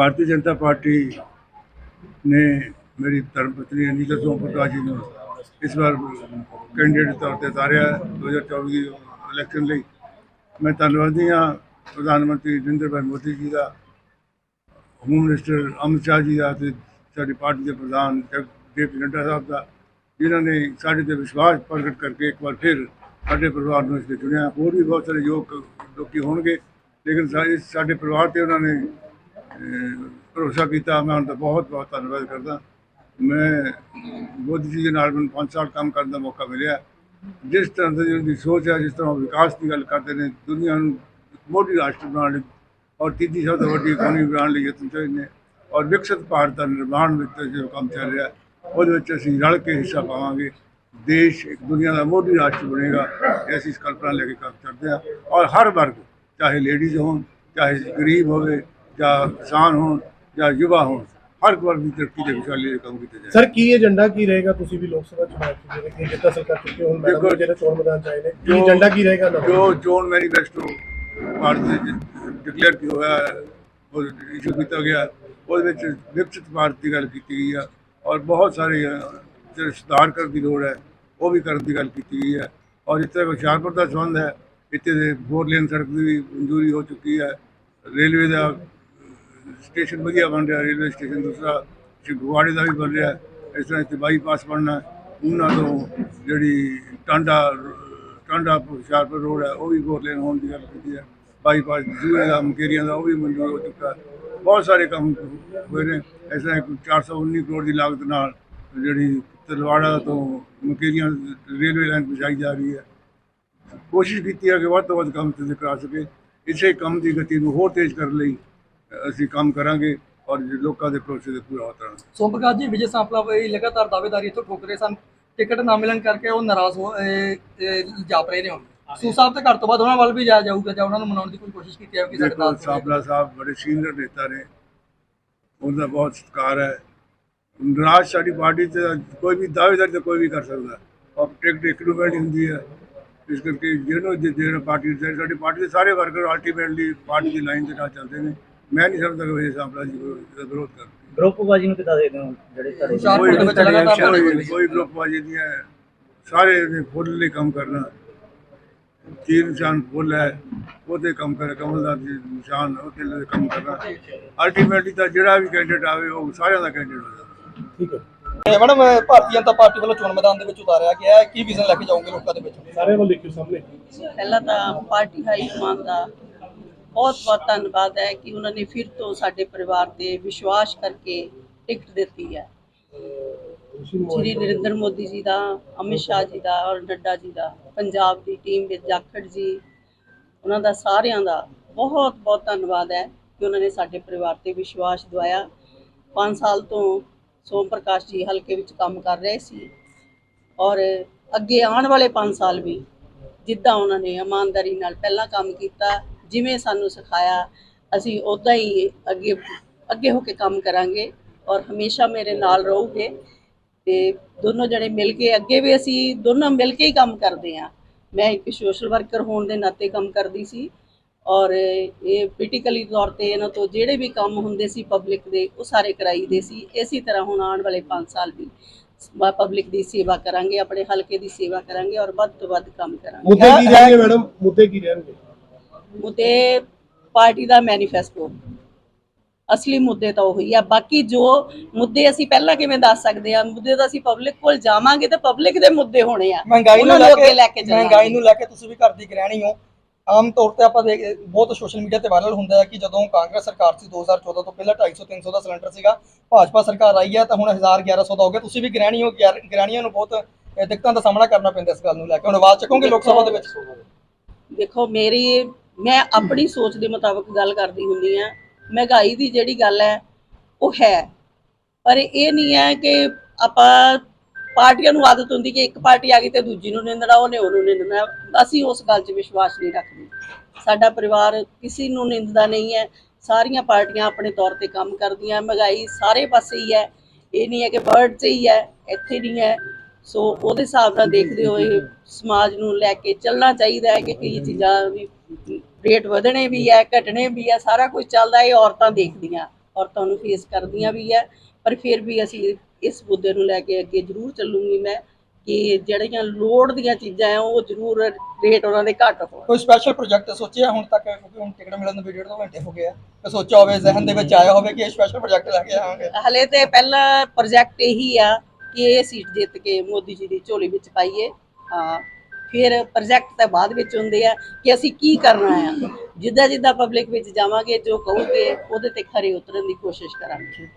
Bharatiya Janata party ਨੇ ਮੇਰੀ ਧਰਮ ਪਤਨੀ ਅਨੀਤਾ ਸੋਮਪ੍ਰਕਾਸ਼ ਜੀ ਨੂੰ ਇਸ ਵਾਰ ਕੈਂਡੀਡੇਟ ਦੇ ਤੌਰ ਤੇ ਉਤਾਰਿਆ ਹੈ 2024 ਦੀ ਇਲੈਕਸ਼ਨ ਲਈ। ਮੈਂ ਧੰਨਵਾਦੀ ਹਾਂ ਪ੍ਰਧਾਨ ਮੰਤਰੀ ਨਰਿੰਦਰ ਭਾਈ ਮੋਦੀ ਜੀ ਦਾ ਹੋਮ ਮਿਨਿਸਟਰ ਅਮਿਤ ਸ਼ਾਹ ਜੀ ਦਾ ਤੇ ਸਾਡੀ ਪਾਰਟੀ ਦੇ ਪ੍ਰਧਾਨ ਜਗਦੀਪ ਨੱਡਾ ਸਾਹਿਬ ਦਾ, ਜਿਨ੍ਹਾਂ ਨੇ ਸਾਡੇ ਤੇ ਵਿਸ਼ਵਾਸ ਪ੍ਰਗਟ ਕਰਕੇ ਇੱਕ ਵਾਰ ਫਿਰ ਸਾਡੇ ਪਰਿਵਾਰ ਨੂੰ ਇਸ ਤੇ ਚੁਣਿਆ। ਹੋਰ ਵੀ ਬਹੁਤ ਸਾਰੇ ਯੋਗ ਲੋਕੀ ਹੋਣਗੇ, ਲੇਕਿਨ ਸਾਡੇ ਪਰਿਵਾਰ ਤੇ ਉਹਨਾਂ ਨੇ ਭਰੋਸਾ ਕੀਤਾ, ਮੈਂ ਉਹਨਾਂ ਦਾ ਬਹੁਤ ਬਹੁਤ ਧੰਨਵਾਦ ਕਰਦਾ। ਮੈਂ ਮੋਦੀ ਜੀ ਦੇ ਨਾਲ ਮੈਨੂੰ 5 ਸਾਲ ਕੰਮ ਕਰਨ ਦਾ ਮੌਕਾ ਮਿਲਿਆ। ਜਿਸ ਤਰ੍ਹਾਂ ਦੀ ਉਹਨਾਂ ਦੀ ਸੋਚ ਹੈ, ਜਿਸ ਤਰ੍ਹਾਂ ਉਹ ਵਿਕਾਸ ਦੀ ਗੱਲ ਕਰਦੇ ਨੇ, ਦੁਨੀਆ ਨੂੰ ਮੋਢੀ ਰਾਸ਼ਟਰ ਬਣਾਉਣ ਲਈ ਔਰ ਤੀਜੀ ਸਭ ਤੋਂ ਵੱਡੀ ਇਕਨੋਮੀ ਬਣਾਉਣ ਲਈ ਯਤਨ ਚਾਹੀਦੇ ਨੇ ਔਰ ਵਿਕਸਿਤ ਭਾਰਤ ਦਾ ਨਿਰਮਾਣ ਵਿੱਚ ਜੋ ਕੰਮ ਚੱਲ ਰਿਹਾ, ਉਹਦੇ ਵਿੱਚ ਅਸੀਂ ਰਲ ਕੇ ਹਿੱਸਾ ਪਾਵਾਂਗੇ। ਦੇਸ਼ ਇੱਕ ਦੁਨੀਆ ਦਾ ਮੋਢੀ ਰਾਸ਼ਟਰ ਬਣੇਗਾ ਐਸੀ ਸੰਕਲਪਨਾ ਲੈ ਕੇ ਕੰਮ ਕਰਦੇ ਹਾਂ। ਔਰ ਹਰ ਵਰਗ, ਚਾਹੇ ਲੇਡੀਜ਼ ਹੋਣ, ਚਾਹੇ ਗਰੀਬ ਹੋਵੇ ਜਾਂ ਕਿਸਾਨ ਹੋਣ ਜਾਂ ਯੁਵਾ ਹੋਣ ਹਰ ਵਰਗ ਦੀ ਤਰੱਕੀ ਦੇ ਵਿਸ਼ਾਲੇ ਕੰਮ ਕੀਤੇ ਜਾਏ ਸਰ ਕੀ ਏਜੰਡਾ ਕੀ ਰਹੇਗਾ ਤੁਸੀਂ ਵੀ ਲੋਕ ਸਭਾ ਚੁਣਾਵ ਚ ਜਿਹੜੇ ਕਿ ਜਿੱਤਾ ਸਰਕਾਰ ਚੁੱਕੇ ਹੁਣ ਮੈਡਮ ਜਿਹੜੇ ਚੋਣ ਮੈਦਾਨ ਚ ਆਏ ਨੇ ਕੀ ਜੋ- ਏਜੰਡਾ ਕੀ ਰਹੇਗਾ? ਜੋ ਚੋਣ ਮੈਨੀਫੈਸਟੋ ਭਾਰਤ ਦੇ ਡਿਕਲੇਅਰ ਕੀ ਹੋਇਆ ਉਹ ਇਸ਼ੂ ਕੀਤਾ ਗਿਆ ਉਹਦੇ ਵਿੱਚ ਵਿਕਸਿਤ ਭਾਰਤ ਦੀ ਗੱਲ ਕੀਤੀ ਗਈ ਹੈ ਔਰ ਬਹੁਤ ਸਾਰੇ ਜਿਹੜੇ ਸੁਧਾਰ ਕਰਨ ਦੀ ਲੋੜ ਹੈ ਉਹ ਵੀ ਕਰਨ ਦੀ ਗੱਲ ਕੀਤੀ ਗਈ ਹੈ। ਔਰ ਜਿੱਥੇ ਹੁਸ਼ਿਆਰਪੁਰ ਦਾ ਸੰਬੰਧ ਹੈ ਇੱਥੇ ਦੇ ਫੋਰ ਲੇਨ ਸੜਕ ਦੀ ਵੀ ਮਨਜ਼ੂਰੀ ਹੋ ਚੁੱਕੀ ਹੈ ਰੇਲਵੇ ਦਾ ਸਟੇਸ਼ਨ ਵਧੀਆ ਬਣ ਰਿਹਾ, ਰੇਲਵੇ ਸਟੇਸ਼ਨ ਦੂਸਰਾ ਫਗਵਾੜੇ ਦਾ ਵੀ ਬਣ ਰਿਹਾ, ਇਸ ਤਰ੍ਹਾਂ ਇੱਥੇ ਬਾਈਪਾਸ ਬਣਨਾ, ਉਹਨਾਂ ਤੋਂ ਜਿਹੜੀ ਟਾਂਡਾ ਟਾਂਡਾ ਹੁਸ਼ਿਆਰਪੁਰ ਰੋਡ ਹੈ, ਉਹ ਵੀ ਫੋਰ ਲੇਨ ਹੋਣ ਦੀ ਗੱਲ ਕੀਤੀ ਹੈ। ਬਾਈਪਾਸ ਜੂਏ ਦਾ, ਮਕੇਰੀਆਂ ਦਾ, ਉਹ ਵੀ ਮਨਜ਼ੂਰ ਹੋ ਚੁੱਕਾ ਬਹੁਤ ਸਾਰੇ ਕੰਮ ਹੋਏ ਨੇ, ਇਸ ਤਰ੍ਹਾਂ ਇੱਕ 419 ਕਰੋੜ ਦੀ ਲਾਗਤ ਨਾਲ ਜਿਹੜੀ ਤਲਵਾੜਾ ਤੋਂ ਮਕੇਰੀਆਂ, ਰੇਲਵੇ ਲਾਈਨ ਪਹੁੰਚਾਈ ਜਾ ਰਹੀ ਹੈ। ਕੋਸ਼ਿਸ਼ ਕੀਤੀ ਹੈ ਕਿ ਵੱਧ ਤੋਂ ਵੱਧ ਕੰਮ ਤੇ ਕਰਾ ਸਕੇ, ਇਸੇ ਕੰਮ ਦੀ ਗਤੀ ਨੂੰ ਹੋਰ ਤੇਜ਼ ਕਰਨ ਲਈ ਅਸੀਂ ਕੰਮ ਕਰਾਂਗੇ ਔਰ ਲੋਕਾਂ ਦੇ ਭਰੋਸੇ ਦੇ ਪੂਰਾ ਉਤਰਾਂਗੇ ਸੋਮ ਪ੍ਰਕਾਸ਼ ਜੀ ਵਿਜੇ ਸਾਂਪਲਾ ਵੀ ਲਗਾਤਾਰ ਦਾਅਵੇਦਾਰੀ ਇੱਥੋਂ ਠੋਕ ਰਹੇ ਸਨ। ਟਿਕਟ ਨਾ ਮਿਲਣ ਕਰਕੇ ਉਹ ਨਾਰਾਜ਼ ਹੋ ਜਾਪ ਰਹੇ ਨੇ ਹੁਣ। ਸੂ ਸਾਹਿਬ ਤੇ ਘਰ ਤੋਂ ਬਾਅਦ ਉਹਨਾਂ ਵੱਲ ਵੀ ਜਾਇਆ ਜਾਊਗਾ ਜਾਂ ਉਹਨਾਂ ਨੂੰ ਮਨਾਉਣ ਦੀ ਕੋਈ ਕੋਸ਼ਿਸ਼ ਕੀਤੀ ਜਾਵੇ ਕਿ ਸਾਡੇ ਨਾਲ ਸਾਬਲਾ ਸਾਹਿਬ ਬੜੇ ਸੀਨੀਅਰ ਨੇਤਾ ਨੇ। ਉਹਦਾ ਬਹੁਤ ਸਤਿਕਾਰ ਹੈ। ਨਿਰਾਸ਼ ਸਾਡੀ ਪਾਰਟੀ ਤੇ ਕੋਈ ਵੀ ਦਾਅਵੇਦਾਰੀ ਤਾਂ ਕੋਈ ਵੀ ਕਰ ਸਕਦਾ। ਔਰ ਟਿਕਟ ਇੱਕ ਨੂੰ ਮਿਲਣੀ ਹੁੰਦੀ ਹੈ। ਇਸ ਕਰਕੇ ਜਿਹਨੂੰ ਜਿਹੜਾ ਪਾਰਟੀ ਦੇ ਸਾਡੀ ਪਾਰਟੀ ਦੇ ਸਾਰੇ ਵਰਕਰ ਅਲਟੀਮੇਟਲੀ ਪਾਰਟੀ ਦੀ ਲਾਈਨ ਦੇ ਨਾਲ ਚੱਲਦੇ ਨੇ। ਮੈਂ ਨਹੀਂ ਸਮਝਦਾ ਕਿ ਵਿਜੇ ਸਾਂਪਲਾ ਜੀ ਦਾ ਵਿਰੋਧ ਕਰਨ ਗਰੁੱਪਬਾਜੀ ਨੂੰ ਕਿੱਦਾਂ ਦੇਖਦੇ ਹੋ ਜਿਹੜੇ ਤੁਹਾਡੇ ਹੁਸ਼ਿਆਰਪੁਰ ਦੇ ਵਿੱਚ ਲਗਾਤਾਰ ਹੋਏ ਕੋਈ ਨੇ। ਕੋਈ ਗਰੁੱਪਬਾਜੀ ਨਹੀਂ ਹੈ। ਸਾਰੇ ਨੇ ਫੁੱਲ ਲਈ ਕੰਮ ਕਰਨਾ। ਤੀਰ ਨਿਸ਼ਾਨ ਫੁੱਲ ਹੈ ਉਹਦੇ ਕੰਮ ਕਰ ਕਮਲਦਾਰ ਜੀ ਨਿਸ਼ਾਨ ਉਹਦੇ ਲਈ ਕੰਮ ਕਰਨਾ। ਅਲਟੀਮੇਟਲੀ ਤਾਂ ਜਿਹੜਾ ਵੀ ਕੈਂਡੀਡੇਟ ਆਵੇ ਉਹ ਸਾਰਿਆਂ ਦਾ ਕੈਂਡੀਡੇਟ ਹੋ ਜਾਂਦਾ। ਠੀਕ ਹੈ। ਤੇ ਮੈਡਮ ਭਾਰਤੀ ਜਨਤਾ ਪਾਰਟੀ ਵੱਲੋਂ ਚੋਣ ਮੈਦਾਨ ਦੇ ਵਿੱਚ ਉਤਾਰਿਆ ਗਿਆ ਹੈ। ਕੀ ਵਿਜ਼ਨ ਲੈ ਕੇ ਜਾਓਗੇ ਲੋਕਾਂ ਦੇ ਵਿੱਚ? ਸਾਰੇ ਵੱਲ ਦੇਖਿਓ ਸਾਹਮਣੇ। ਪਹਿਲਾਂ ਤਾਂ ਪਾਰਟੀ ਹਾਈ ਕਮਾਂਡ ਦਾ ਬਹੁਤ ਬਹੁਤ ਧੰਨਵਾਦ ਹੈ ਕਿ ਉਹਨਾਂ ਨੇ ਫਿਰ ਤੋਂ ਸਾਡੇ ਪਰਿਵਾਰ ਤੇ ਵਿਸ਼ਵਾਸ ਕਰਕੇ ਟਿਕਟ ਦਿੱਤੀ ਹੈ। ਸ਼੍ਰੀ ਨਰਿੰਦਰ ਮੋਦੀ ਜੀ ਦਾ, ਅਮਿਤ ਸ਼ਾਹ ਜੀ ਦਾ ਔਰ ਨੱਡਾ ਜੀ ਦਾ, ਪੰਜਾਬ ਦੀ ਟੀਮ ਵਿੱਚ ਜਾਖੜ ਜੀ, ਉਹਨਾਂ ਦਾ ਸਾਰਿਆਂ ਦਾ ਬਹੁਤ ਬਹੁਤ ਧੰਨਵਾਦ ਹੈ ਕਿ ਉਹਨਾਂ ਨੇ ਸਾਡੇ ਪਰਿਵਾਰ ਤੇ ਵਿਸ਼ਵਾਸ ਦਵਾਇਆ। 5 ਸਾਲ ਤੋਂ ਸੋਮ ਪ੍ਰਕਾਸ਼ ਜੀ ਹਲਕੇ ਵਿੱਚ ਕੰਮ ਕਰ ਰਹੇ ਸੀ ਔਰ ਅੱਗੇ ਆਉਣ ਵਾਲੇ 5 ਸਾਲ ਵੀ ਜਿੱਦਾਂ ਉਹਨਾਂ ਨੇ ਇਮਾਨਦਾਰੀ ਨਾਲ ਪਹਿਲਾਂ ਕੰਮ ਕੀਤਾ ਜਿਵੇਂ ਸਾਨੂੰ ਸਿਖਾਇਆ ਅਸੀਂ ਉਦਾਂ ਹੀ ਅੱਗੇ ਅੱਗੇ ਹੋ ਕੇ ਕੰਮ ਕਰਾਂਗੇ ਔਰ ਹਮੇਸ਼ਾ ਮੇਰੇ ਨਾਲ ਰਹੋਗੇ ਤੇ ਦੋਨੋਂ ਜਣੇ ਮਿਲ ਕੇ ਅੱਗੇ ਵੀ ਅਸੀਂ ਦੋਨੋਂ ਮਿਲ ਕੇ ਹੀ ਕੰਮ ਕਰਦੇ ਹਾਂ। ਮੈਂ ਇੱਕ ਸੋਸ਼ਲ ਵਰਕਰ ਹੋਣ ਦੇ ਨਾਤੇ ਕੰਮ ਕਰਦੀ ਸੀ ਔਰ ਇਹ ਪੋਲੀਟੀਕਲੀ ਤੌਰ ਤੇ ਇਹਨਾਂ ਤੋਂ ਜਿਹੜੇ ਵੀ ਕੰਮ ਹੁੰਦੇ ਸੀ ਪਬਲਿਕ ਦੇ ਉਹ ਸਾਰੇ ਕਰਾਈਦੇ ਸੀ। ਇਸੇ ਤਰ੍ਹਾਂ ਹੁਣ ਆਉਣ ਵਾਲੇ 5 ਸਾਲ ਵੀ ਪਬਲਿਕ ਦੀ ਸੇਵਾ ਕਰਾਂਗੇ ਆਪਣੇ ਹਲਕੇ ਦੀ ਸੇਵਾ ਕਰਾਂਗੇ ਔਰ ਵੱਧ ਤੋਂ ਵੱਧ ਕੰਮ ਕਰਾਂਗੇ। ਮੁੱਦੇ ਕੀ ਰਹਿਣਗੇ ਮੈਡਮ? ਮੁੱਦੇ ਕੀ ਰਹਿਣਗੇ? ਮੁੱਦੇ ਪਾਰਟੀ ਦਾ ਮੈਨੀਫੈਸਟੋ। ਅਸਲੀ ਮੁੱਦੇ ਤਾਂ ਉਹੀ ਆ। ਬਾਕੀ ਜੋ ਮੁੱਦੇ ਅਸੀਂ ਪਹਿਲਾਂ ਕਿਵੇਂ ਦੱਸ ਸਕਦੇ ਆ ਮੁੱਦੇ ਤਾਂ ਅਸੀਂ ਪਬਲਿਕ ਕੋਲ ਜਾਵਾਂਗੇ ਤਾਂ ਪਬਲਿਕ ਦੇ ਮੁੱਦੇ ਹੋਣੇ ਆ। ਮਹਿੰਗਾਈ ਨੂੰ ਲੈ ਕੇ। ਮਹਿੰਗਾਈ ਨੂੰ ਲੈ ਕੇ ਤੁਸੀਂ ਵੀ ਘਰ ਦੀ ਗ੍ਰਹਿਣੀ ਹੋ। ਆਮ ਤੌਰ ਤੇ ਆਪਾਂ ਦੇਖ ਬਹੁਤ ਸੋਸ਼ਲ ਮੀਡੀਆ ਤੇ ਵਾਇਰਲ ਹੁੰਦਾ ਹੈ ਕਿ ਜਦੋਂ ਕਾਂਗਰਸ ਸਰਕਾਰ ਸੀ 2014 ਤੋਂ ਪਹਿਲਾਂ 250 300 ਦਾ ਸਿਲੰਡਰ ਸੀਗਾ ਭਾਜਪਾ ਸਰਕਾਰ ਆਈ ਹੈ ਤਾਂ ਹੁਣ 1000 1100 ਦਾ ਹੋ ਗਿਆ। ਤੁਸੀਂ ਵੀ ਗ੍ਰਹਿਣੀ ਹੋ ਗ੍ਰਹਿ- ਗ੍ਰਹਿਣੀਆਂ ਨੂੰ ਬਹੁਤ ਦਿੱਕਤਾਂ ਦਾ ਸਾਹਮਣਾ ਕਰਨਾ ਪੈਂਦਾ ਇਸ ਗੱਲ ਨੂੰ ਲੈ ਕੇ। ਹੁਣ ਆਵਾਜ਼ ਚੱਕੋਗੇ ਲੋਕ ਸਭਾ ਦੇ ਵਿੱਚ? ਦੇਖੋ ਮੇਰੀ ਮੈਂ ਆਪਣੀ ਸੋਚ ਦੇ ਮੁਤਾਬਕ ਗੱਲ ਕਰਦੀ ਹੁੰਦੀ ਆ ਮਹਿੰਗਾਈ ਦੀ ਜਿਹੜੀ ਗੱਲ ਹੈ, ਉਹ ਹੈ। ਪਰ ਇਹ ਨਹੀਂ ਹੈ ਕਿ ਆਪਾਂ ਪਾਰਟੀਆਂ ਨੂੰ ਆਦਤ ਹੁੰਦੀ ਕਿ ਇੱਕ ਪਾਰਟੀ ਆ ਗਈ ਤੇ ਦੂਜੀ ਨੂੰ ਨਿੰਦਣਾ ਉਹਨੇ ਉਹਨੂੰ ਨਿੰਦਣਾ ਅਸੀਂ ਉਸ ਗੱਲ 'ਚ ਵਿਸ਼ਵਾਸ ਨਹੀਂ ਰੱਖਦੇ। ਸਾਡਾ ਪਰਿਵਾਰ ਕਿਸੇ ਨੂੰ ਨਿੰਦਦਾ ਨਹੀਂ ਹੈ। ਸਾਰੀਆਂ ਪਾਰਟੀਆਂ ਆਪਣੇ ਤੌਰ ਤੇ ਕੰਮ ਕਰਦੀਆਂ। ਮਹਿੰਗਾਈ ਸਾਰੇ ਪਾਸੇ ਹੀ ਹੈ। ਇਹ ਨਹੀਂ ਹੈ ਕਿ ਵਰਡ 'ਚ ਹੀ ਹੈ, ਇੱਥੇ ਨਹੀਂ ਹੈ। ਸੋ ਉਹਦੇ ਹਿਸਾਬ ਨਾਲ ਦੇਖਦੇ ਹੋਏ ਸਮਾਜ ਨੂੰ ਲੈ ਕੇ ਚੱਲਣਾ ਚਾਹੀਦਾ ਹੈ ਕਿ ਕਈ ਚੀਜ਼ਾਂ ਵੀ ਰੇਟ ਵਧਣੇ ਵੀ ਹੈ ਘਟਣੇ ਵੀ ਹੈ ਸਾਰਾ ਕੁਝ ਚੱਲਦਾ ਇਹ ਔਰਤਾਂ ਦੇਖਦੀਆਂ ਔਰਤਾਂ ਨੂੰ ਫੇਸ ਕਰਦੀਆਂ ਵੀ ਹੈ ਪਰ ਫਿਰ ਵੀ ਅਸੀਂ ਇਸ ਮੁੱਦੇ ਨੂੰ ਲੈ ਕੇ ਅੱਗੇ ਜ਼ਰੂਰ ਚੱਲੂਗੀ ਮੈਂ ਕਿ ਜਿਹੜੀਆਂ ਲੋੜ ਦੀਆਂ ਚੀਜ਼ਾਂ ਆ ਉਹ ਜ਼ਰੂਰ ਰੇਟ ਉਹਨਾਂ ਦੇ ਘੱਟ ਹੋਣ। ਕੋਈ ਸਪੈਸ਼ਲ ਪ੍ਰੋਜੈਕਟ ਸੋਚਿਆ ਹੁਣ ਤੱਕ ਕਿਉਂਕਿ ਹੁਣ ਟਿਕਟ ਮਿਲਣ ਨੂੰ ਵੀ ਡੇਢ ਦੋ ਘੰਟੇ ਹੋ ਗਏ ਆ। ਤੇ ਸੋਚਿਆ ਹੋਵੇ ਜ਼ਿਹਨ ਦੇ ਵਿੱਚ ਆਇਆ ਹੋਵੇ ਕਿ ਇਹ ਸਪੈਸ਼ਲ ਪ੍ਰੋਜੈਕਟ ਲੈ ਕੇ ਆਵਾਂਗੇ। ਹਲੇ ਤੇ ਪਹਿਲਾ ਪ੍ਰੋਜੈਕਟ ਇਹੀ ਆ ਕਿ ਇਹ ਸੀਟ ਜਿੱਤ ਕੇ ਮੋਦੀ ਜੀ ਦੀ ਝੋਲੀ ਵਿੱਚ ਪਾਈਏ। ਹਾਂ। ਫਿਰ ਪ੍ਰੋਜੈਕਟ ਤਾਂ ਬਾਅਦ ਵਿੱਚ ਹੁੰਦੇ ਆ ਕਿ ਅਸੀਂ ਕੀ ਕਰਨਾ ਆ। ਜਿੱਦਾਂ ਜਿੱਦਾਂ ਪਬਲਿਕ ਵਿੱਚ ਜਾਵਾਂਗੇ, ਜੋ ਕਹੂਗੇ, ਉਹਦੇ ਤੇ ਖਰੇ ਉਤਰਨ ਦੀ ਕੋਸ਼ਿਸ਼ ਕਰਾਂਗੇ।